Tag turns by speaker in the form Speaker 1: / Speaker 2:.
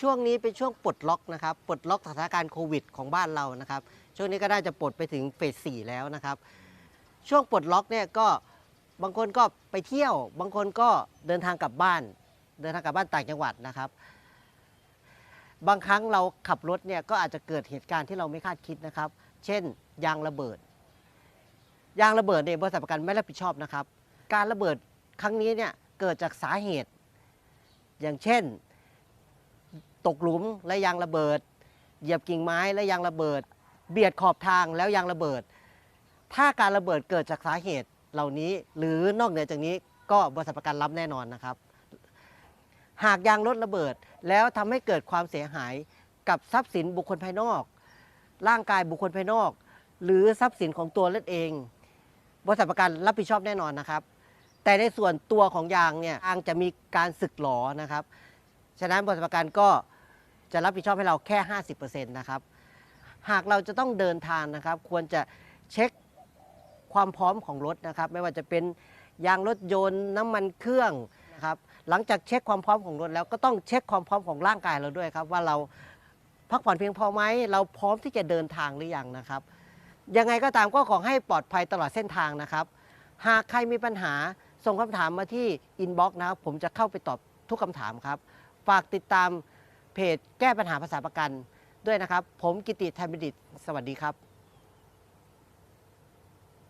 Speaker 1: ช่วงนี้เป็นช่วงปลดล็อกนะครับปลดล็อกสถานการณ์โควิดของบ้านเรานะครับ ช่วงนี้ก็น่าจะปลดไปถึงเฟสสี่แล้วนะครับ ช่วงปลดล็อกเนี่ยก็บางคนก็ไปเที่ยว บางคนก็เดินทางกลับบ้าน เดินทางกลับบ้านต่างจังหวัดนะครับ บางครั้งเราขับรถเนี่ยก็อาจจะเกิดเหตุการณ์ที่เราไม่คาดคิดนะครับ เช่น ยางระเบิด ยางระเบิดเนี่ยบริษัทประกันไม่รับผิดชอบนะครับ การระเบิดครั้งนี้เนี่ยเกิดจากสาเหตุ อย่างเช่น ตกหลุมและยางระเบิด เหยียบกิ่งไม้และยางระเบิด เบียดขอบทางแล้วยางระเบิด ถ้าการระเบิดเกิดจากสาเหตุเหล่านี้ หรือนอกเหนือจากนี้ก็บริษัทประกันรับแน่นอนนะครับ หากยางรถระเบิดแล้วทำให้เกิดความเสียหายกับทรัพย์สินบุคคลภายนอก ร่างกายบุคคลภายนอก หรือทรัพย์สินของตัวรถเอง บริษัทประกันรับผิดชอบแน่นอนนะครับ แต่ในส่วนตัวของยางเนี่ยยางจะมีการสึกหลอนะครับ ฉะนั้นบริษัทประกันก็ จะรับผิดชอบให้เราแค่ 50%นะครับ หากเราจะต้องเดินทางนะครับ ควรจะเช็คความพร้อมของรถนะครับ ไม่ว่าจะเป็นยางรถยนต์น้ำมันเครื่องนะครับ หลังจากเช็คความพร้อมของรถแล้วก็ต้องเช็คความพร้อมของร่างกายเราด้วยครับ ว่าเราพักผ่อนเพียงพอไหมเราพร้อมที่จะเดินทางหรือยังนะครับ ยังไงก็ตามก็ขอให้ปลอดภัยตลอดเส้นทางนะครับ หากใครมีปัญหาส่งคำถามมาที่อินบ็อกซ์นะครับ ผมจะเข้าไปตอบทุกคำถามครับ ฝากติดตาม เพจแก้ปัญหาภาษาประกันด้วยนะครับ ผมกิติธรรมดิตสวัสดีครับ